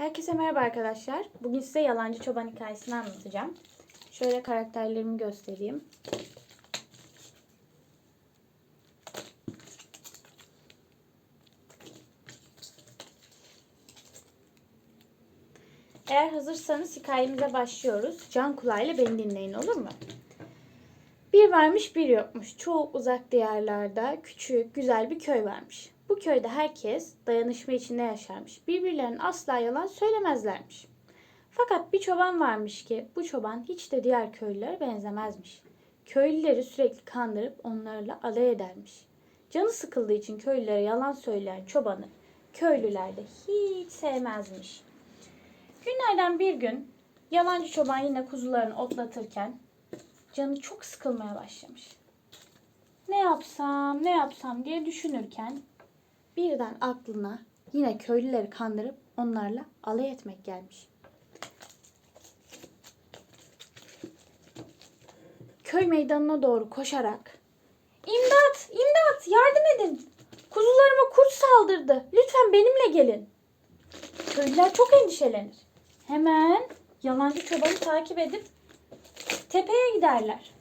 Herkese merhaba arkadaşlar. Bugün size Yalancı Çoban hikayesini anlatacağım. Şöyle karakterlerimi göstereyim. Eğer hazırsanız hikayemize başlıyoruz. Can kulağıyla beni dinleyin olur mu? Bir varmış bir yokmuş. Çok uzak diyarlarda küçük, güzel bir köy varmış. Bu köyde herkes dayanışma içinde yaşarmış. Birbirlerine asla yalan söylemezlermiş. Fakat bir çoban varmış ki bu çoban hiç de diğer köylülere benzemezmiş. Köylüleri sürekli kandırıp onlarla alay edermiş. Canı sıkıldığı için köylülere yalan söyleyen çobanı köylüler de hiç sevmezmiş. Günlerden bir gün yalancı çoban yine kuzularını otlatırken canı çok sıkılmaya başlamış. Ne yapsam, ne yapsam diye düşünürken birden aklına yine köylüleri kandırıp onlarla alay etmek gelmiş. Köy meydanına doğru koşarak İmdat, imdat, yardım edin. Kuzularıma kurt saldırdı. Lütfen benimle gelin. Köylüler çok endişelenir. Hemen yalancı çobanı takip edip tepeye giderler.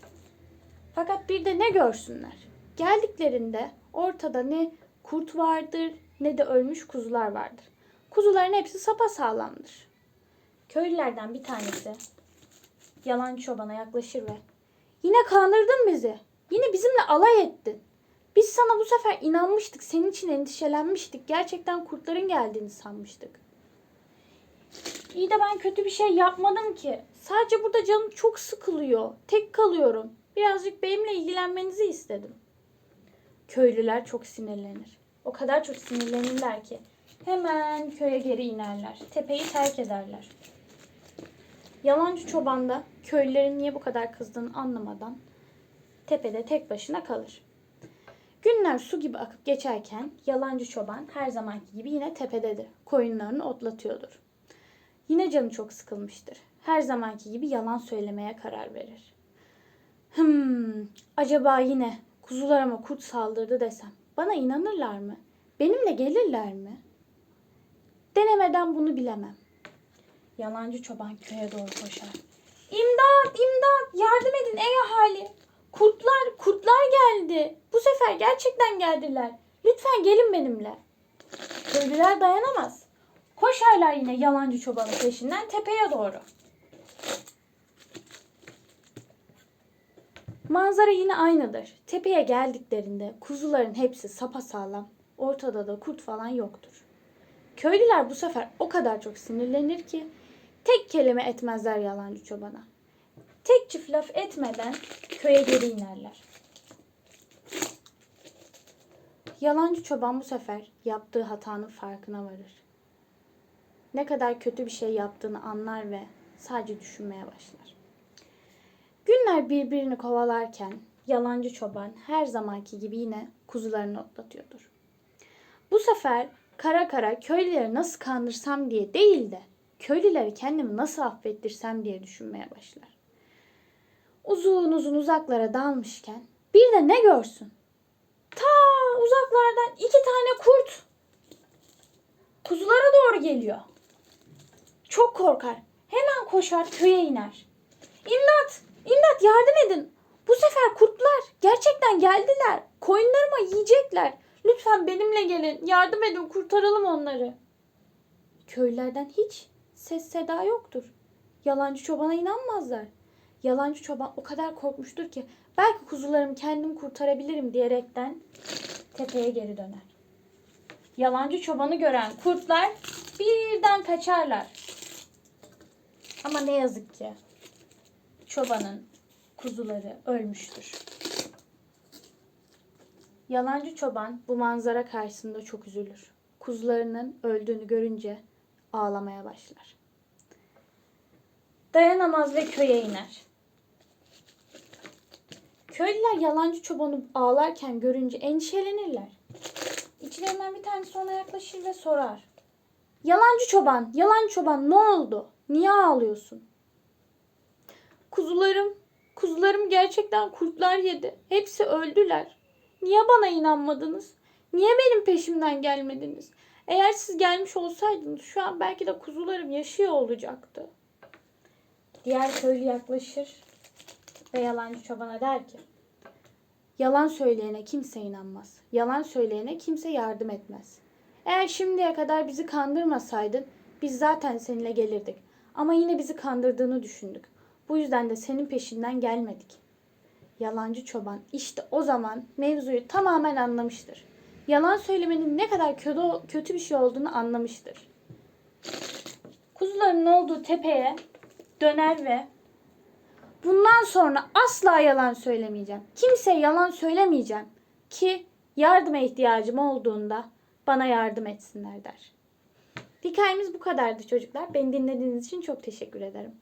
Fakat bir de ne görsünler? Geldiklerinde ortada ne kurt vardır ne de ölmüş kuzular vardır. Kuzuların hepsi sapasağlamdır. Köylülerden bir tanesi yalancı çobana yaklaşır ve yine kandırdın bizi. Yine bizimle alay ettin. Biz sana bu sefer inanmıştık. Senin için endişelenmiştik. Gerçekten kurtların geldiğini sanmıştık. İyi de ben kötü bir şey yapmadım ki. Sadece burada canım çok sıkılıyor. Tek kalıyorum. Birazcık benimle ilgilenmenizi istedim. Köylüler çok sinirlenir. O kadar çok sinirlenirler ki hemen köye geri inerler. Tepeyi terk ederler. Yalancı çoban da köylülerin niye bu kadar kızdığını anlamadan tepede tek başına kalır. Günler su gibi akıp geçerken yalancı çoban her zamanki gibi yine tepededir. Koyunlarını otlatıyordur. Yine canı çok sıkılmıştır. Her zamanki gibi yalan söylemeye karar verir. Hmm, acaba yine kuzularıma kurt saldırdı desem bana inanırlar mı? Benimle gelirler mi? Denemeden bunu bilemem. Yalancı çoban köye doğru koşar. İmdat, imdat, yardım edin ey ahali. Kurtlar, kurtlar geldi. Bu sefer gerçekten geldiler. Lütfen gelin benimle. Köylüler dayanamaz. Koşarlar yine yalancı çobanın peşinden tepeye doğru. Manzara yine aynıdır. Tepeye geldiklerinde kuzuların hepsi sapasağlam. Ortada da kurt falan yoktur. Köylüler bu sefer o kadar çok sinirlenir ki tek kelime etmezler yalancı çobana. Tek çift laf etmeden köye geri inerler. Yalancı çoban bu sefer yaptığı hatanın farkına varır. Ne kadar kötü bir şey yaptığını anlar ve sadece düşünmeye başlar. Günler birbirini kovalarken yalancı çoban her zamanki gibi yine kuzularını otlatıyordur. Bu sefer kara kara köylüleri nasıl kandırsam diye değil de köylüleri kendimi nasıl affettirsem diye düşünmeye başlar. Uzun uzun uzaklara dalmışken bir de ne görsün? Ta uzaklardan iki tane kurt kuzulara doğru geliyor. Çok korkar. Hemen koşar köye iner. Yardım edin. Bu sefer kurtlar gerçekten geldiler. Koyunlarıma yiyecekler. Lütfen benimle gelin. Yardım edin kurtaralım onları. Köylerden hiç ses seda yoktur. Yalancı çobana inanmazlar. Yalancı çoban o kadar korkmuştur ki belki kuzularımı kendim kurtarabilirim diyerekten tepeye geri döner. Yalancı çobanı gören kurtlar birden kaçarlar. Ama ne yazık ki çobanın kuzuları ölmüştür. Yalancı çoban bu manzara karşısında çok üzülür. Kuzularının öldüğünü görünce ağlamaya başlar. Dayanamaz ve köye iner. Köylüler yalancı çobanı ağlarken görünce endişelenirler. İçlerinden bir tanesi ona yaklaşır ve sorar. Yalancı çoban, yalancı çoban ne oldu? Niye ağlıyorsun? Kuzularım, kuzularım gerçekten kurtlar yedi. Hepsi öldüler. Niye bana inanmadınız? Niye benim peşimden gelmediniz? Eğer siz gelmiş olsaydınız şu an belki de kuzularım yaşıyor olacaktı. Diğer köylü yaklaşır ve yalancı çobana der ki Yalan söyleyene kimse inanmaz. Yalan söyleyene kimse yardım etmez. Eğer şimdiye kadar bizi kandırmasaydın biz zaten seninle gelirdik. Ama yine bizi kandırdığını düşündük. Bu yüzden de senin peşinden gelmedik. Yalancı çoban işte o zaman mevzuyu tamamen anlamıştır. Yalan söylemenin ne kadar kötü, kötü bir şey olduğunu anlamıştır. Kuzuların olduğu tepeye döner ve bundan sonra asla yalan söylemeyeceğim. Kimseye yalan söylemeyeceğim ki yardıma ihtiyacım olduğunda bana yardım etsinler der. Hikayemiz bu kadardı çocuklar. Beni dinlediğiniz için çok teşekkür ederim.